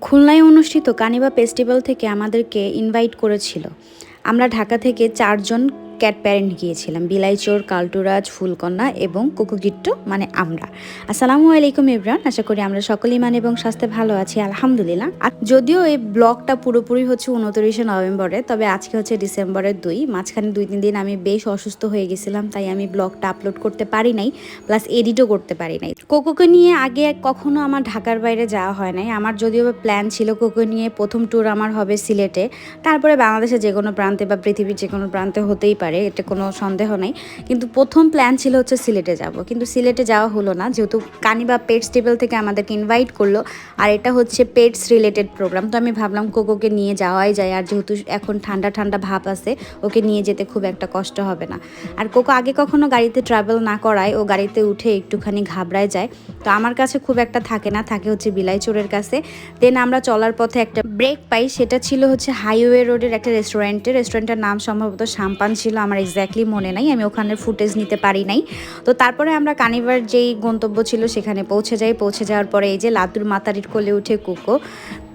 খুলনায় অনুষ্ঠিত কানিবা ফেস্টিভ্যাল থেকে আমাদেরকে ইনভাইট করেছিল। আমরা ঢাকা থেকে চারজন ক্যাট প্যারেন্ট গিয়েছিলাম। বিলাইচোর কালটুরাজ, ফুলকন্যা এবং কুকুগিট্টু মানে আমরা। আসসালামু আলাইকুম ইব্রান, আশা করি আমরা সকলেই মানে এবং স্বাস্থ্যে ভালো আছি, আলহামদুলিল্লাহ। আর যদিও এই ব্লগটা পুরোপুরি হচ্ছে উনত্রিশে নভেম্বরে, তবে আজকে হচ্ছে ডিসেম্বরের দুই। মাঝখানে দুই, তিন দিন আমি বেশ অসুস্থ হয়ে গেছিলাম, তাই আমি ব্লগটা আপলোড করতে পারি নাই প্লাস এডিটও করতে পারি নাই। কোকোকে নিয়ে আগে কখনো আমার ঢাকার বাইরে যাওয়া হয় নাই। আমার যদিও প্ল্যান ছিল কোকো নিয়ে প্রথম ট্যুর আমার হবে সিলেটে, তারপরে বাংলাদেশের যে কোনো প্রান্তে বা পৃথিবীর যে কোনো প্রান্তে হতেই পারে। এটা কোনো সন্দেহ নেই। কিন্তু প্রথম প্ল্যান ছিল হচ্ছে সিলেটে যাব। কিন্তু সিলেটে যাওয়া হলো না, যেহেতু কানিবা পেটস টেবিল থেকে আমাদেরকে ইনভাইট করল, আর এটা হচ্ছে পেটস রিলেটেড প্রোগ্রাম তো আমি ভাবলাম কোকোকে নিয়ে যাওয়াই যায়, আর যেহেতু এখন ঠান্ডা ঠান্ডা ভাব আছে, ওকে নিয়ে যেতে খুব একটা কষ্ট হবে না। আর কোকো আগে কখনো গাড়িতে ট্রাভেল না করায়, ও গাড়িতে উঠে একটুখানি ঘাবড়ায় যায়। তো আমার কাছে খুব একটা থাকে না, থাকে হচ্ছে বিলাইচোরের কাছে। দেন আমরা চলার পথে একটা ব্রেক পাই, সেটা ছিল হচ্ছে হাইওয়ে রোডের একটা রেস্টুরেন্টে রেস্টুরেন্টের নাম সম্ভবত সাম্পান ছিল আমার এক্স্যাক্টলি মনে নাই, আমি ওখানের ফুটেজ নিতে পারি নাই। তো তারপরে আমরা কানিভার যেই গন্তব্য ছিল সেখানে পৌঁছে যাই, পৌঁছে যাওয়ার পরে এই যে লাদুর মাতারির কোলে উঠে কোকো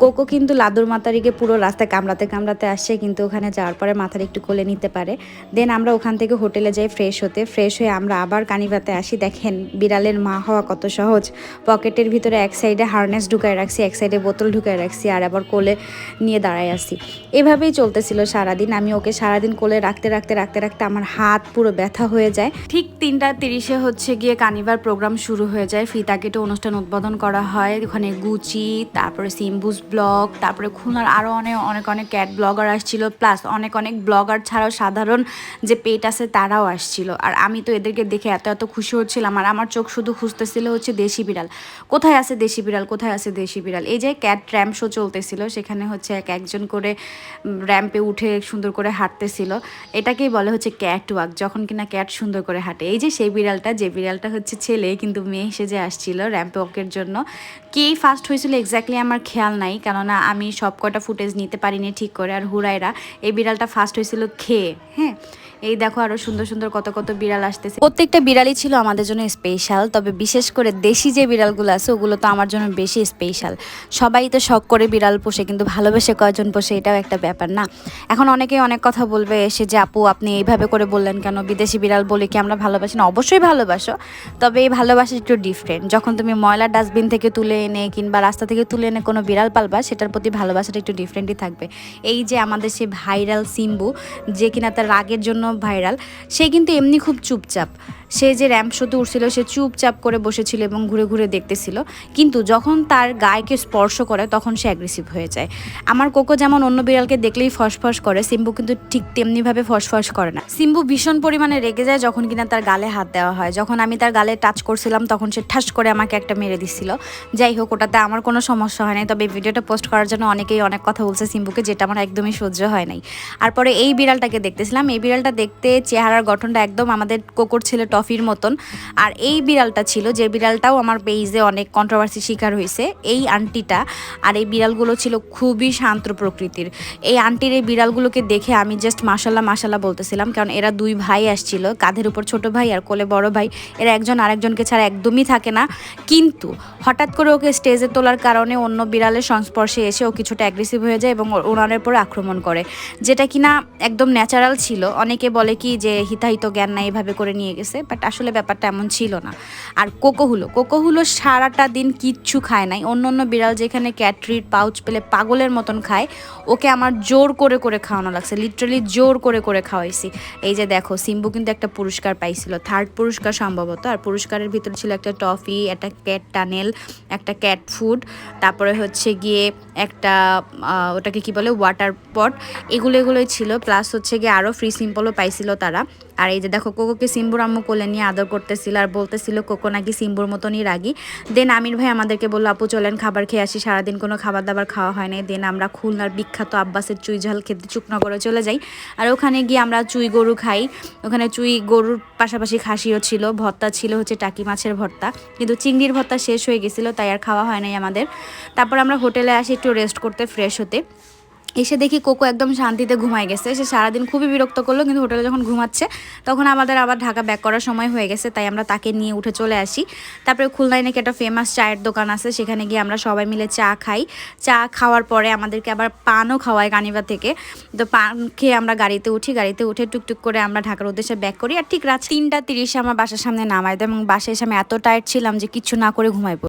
কোকো কিন্তু লাদুর মাতারিকে পুরো রাস্তায় কামড়াতে কামড়াতে আসছে কিন্তু ওখানে যাওয়ার পরে মাথার একটু কোলে নিতে পারে। দেন আমরা ওখান থেকে হোটেলে যাই ফ্রেশ হতে ফ্রেশ হয়ে আমরা আবার কানিবাতে আসি। দেখেন, বিড়ালের মা হওয়া কত সহজ। পকেটের ভিতরে এক সাইডে হারনেস ঢুকায় রাখছি, এক সাইডে বোতল ঢুকায় রাখছি, আর আবার কোলে নিয়ে দাঁড়ায় আসি এভাবেই চলতেছিল সারাদিন। আমি ওকে সারাদিন কোলে রাখতে রাখতে রাখতে রাখতে রাখতে আমার হাত পুরো ব্যথা হয়ে যায়। ঠিক তিনটা তিরিশে হচ্ছে গিয়ে কানিবার প্রোগ্রাম শুরু হয়ে যায়। ফিতা কেটে অনুষ্ঠান উদ্বোধন করা হয়। ওখানে গুচি, তারপরে সিম্বুস ব্লগ, তারপরে খুলনার আরও অনেক অনেক অনেক ক্যাট ব্লগার আসছিল। প্লাস অনেক অনেক ব্লগার ছাড়াও সাধারণ যে পেট আছে তারাও আসছিল। আর আমি তো এদেরকে দেখে এত এত খুশি হচ্ছিলাম। আর আমার চোখ শুধু খুঁজতেছিল হচ্ছে দেশি বিড়াল। কোথায় আছে দেশি বিড়াল? কোথায় আছে দেশি বিড়াল? এই যে ক্যাট র্যাম্প শো চলতেছিল, সেখানে হচ্ছে এক একজন করে র্যাম্পে উঠে সুন্দর করে হাঁটতেছিল। এটাকেই বলে হচ্ছে ক্যাট ওয়াক যখন কিনা ক্যাট সুন্দর করে হাঁটে। এই যে সেই বিড়ালটা, যে বিড়ালটা হচ্ছে ছেলে, কিন্তু মেয়ে সেজে আসছিল র্যাম্প ওয়াকের জন্য কেই ফার্স্ট হয়েছিল এক্স্যাক্টলি আমার খেয়াল নাই, কেননা আমি সব কটা ফুটেজ নিতে পারিনি ঠিক করে, আর হুরাইরা, এই বিড়ালটা ফার্স্ট হয়েছিল খেয়ে হ্যাঁ? এই দেখো আরও সুন্দর সুন্দর কত কত বিড়াল আসতেছে। প্রত্যেকটা বিড়ালই ছিল আমাদের জন্য স্পেশাল তবে বিশেষ করে দেশি যে বিড়ালগুলো আছে, ওগুলো তো আমার জন্য বেশি স্পেশাল সবাই তো শখ করে বিড়াল পোষে, কিন্তু ভালোবেসে কয়জন পোষে, এটাও একটা ব্যাপার না। এখন অনেকেই অনেক কথা বলবে, এসে যে, আপু, আপনি এইভাবে করে বললেন কেন? বিদেশি বিড়াল বলে কি আমরা ভালোবাসি না? অবশ্যই ভালোবাসো। তবে এই ভালোবাসা একটু ডিফারেন্ট যখন তুমি ময়লা ডাস্টবিন থেকে তুলে এনে কিংবা রাস্তা থেকে তুলে এনে কোনো বিড়াল পালবা, সেটার প্রতি ভালোবাসাটা একটু ডিফারেন্টই থাকবে। এই যে আমাদের সে ভাইরাল সিম্বু, যে কিনা তার রাগের জন্য ভাইরাল সে কিন্তু এমনি খুব চুপচাপ। সে যে র্যাম্প শোতে উঠছিল, সে চুপচাপ করে বসেছিল এবং ঘুরে ঘুরে দেখতেছিল। কিন্তু যখন তার গায়েকে স্পর্শ করে, তখন সে অ্যাগ্রেসিভ হয়ে যায়। আমার কোকো যেমন অন্য বিড়ালকে দেখলেই ফসফস করে, সিম্বু কিন্তু ঠিক তেমনিভাবে ফসফস করে না। সিম্বু ভীষণ পরিমাণে রেগে যায় যখন কিনা তার গালে হাত দেওয়া হয়। যখন আমি তার গালে টাচ করছিলাম, তখন সে ঠাস করে আমাকে একটা মেরে দিছিল যাই হোক, ওটাতে আমার কোনো সমস্যা হয় নাই। তবে ভিডিওটা পোস্ট করার জন্য অনেকেই অনেক কথা বলছে সিম্বুকে, যেটা আমার একদমই সহ্য হয় নাই। আর পরে এই বিড়ালটাকে দেখতেছিলাম। এই বিড়ালটা দেখতে চেহারার গঠনটা একদম আমাদের কোকোর ছেলে টফির মতন। আর এই বিড়ালটা ছিল, যে বিড়ালটাও আমার পেইজে অনেক কন্ট্রোভার্সি শিকার হয়েছে, এই আন্টিটা। আর এই বিড়ালগুলো ছিল খুবই শান্ত প্রকৃতির। এই আন্টির এই বিড়ালগুলোকে দেখে আমি জাস্ট মাসাল্লাহ মাসাল্লাহ বলতেছিলাম কারণ এরা দুই ভাই আসছিল, কাঁধের উপর ছোট ভাই আর কোলে বড় ভাই। এরা একজন আরেকজনকে ছাড়া একদমই থাকে না। কিন্তু হঠাৎ করে ওকে স্টেজে তোলার কারণে অন্য বিড়ালের সংস্পর্শে এসে ও কিছুটা অ্যাগ্রেসিভ হয়ে যায় এবং ওনারের পরে আক্রমণ করে। যেটা কিনা একদম ন্যাচারাল ছিল। অনেকে বলে কি যে হিতাহিত জ্ঞান না এভাবে করে নিয়ে গেছে বাট আসলে ব্যাপারটা এমন ছিল না। আর কোকোহুলো কোকোহুলো সারাটা দিন কিচ্ছু খায় নাই। অন্য অন্য বিড়াল যেখানে ক্যাটরিট পাউচ পেলে পাগলের মতন খায়, ওকে আমার জোর করে করে খাওয়ানো লাগছে। লিটারালি জোর করে করে খাওয়াইছি এই যে দেখো, সিম্বু কিন্তু একটা পুরস্কার পাইছিল। থার্ড পুরস্কার সম্ভবত। আর পুরস্কারের ভিতরে ছিল একটা টফি, একটা ক্যাট টানেল, একটা ক্যাট ফুড, তারপরে হচ্ছে গিয়ে একটা ওটাকে কি বলে ওয়াটার পট এগুলো, এগুলোই ছিল। প্লাস হচ্ছে গিয়ে আরও ফ্রি সিম্পলও পাইছিল তারা। আর এই যে দেখো কোকোকে সিম্বুর আম্মু কোলে নিয়ে আদর করতেছিল আর বলতেছিল, কোকো নাকি সিম্বুর মতনই রাগি? দেন আমির ভাই আমাদেরকে বলল, আপু, চলেন খাবার খেয়ে আসি। সারাদিন কোনো খাবার দাবার খাওয়া হয় নাই। দেন আমরা খুলনার বিখ্যাত আব্বাসের চুই ঝাল খেতে চুকনগরে চলে যাই। আর ওখানে গিয়ে আমরা চুই গরু খাই। ওখানে চুই গরুর পাশাপাশি খাসিও ছিল, ভর্তা ছিল হচ্ছে টাকি মাছের ভর্তা। কিন্তু চিংড়ির ভর্তা শেষ হয়ে গেছিল, তাই আর খাওয়া হয় নাই আমাদের। তারপর আমরা হোটেলে আসি একটু রেস্ট করতে ফ্রেশ হতে। এসে দেখি কোকো একদম শান্তিতে ঘুমায় গেছে। সে সারাদিন খুবই বিরক্ত করল, কিন্তু হোটেলে যখন ঘুমাচ্ছে, তখন আমাদের আবার ঢাকা ব্যাক করার সময় হয়ে গেছে, তাই আমরা তাকে নিয়ে উঠে চলে আসি। তারপরে খুলনায় নাকি একটা ফেমাস চায়ের দোকান আছে, সেখানে গিয়ে আমরা সবাই মিলে চা খাই। চা খাওয়ার পরে আমাদেরকে আবার পানও খাওয়ায় কানিবা থেকে। তো পান খেয়ে আমরা গাড়িতে উঠি, গাড়িতে উঠে টুকটুক করে আমরা ঢাকার উদ্দেশ্যে ব্যাক করি। আর ঠিক রাত তিনটা তিরিশে আমার বাসার সামনে নামাই দেয় এবং বাসায় এসে আমি এত টায়ার্ড ছিলাম যে কিচ্ছু না করে ঘুমাই পড়ি।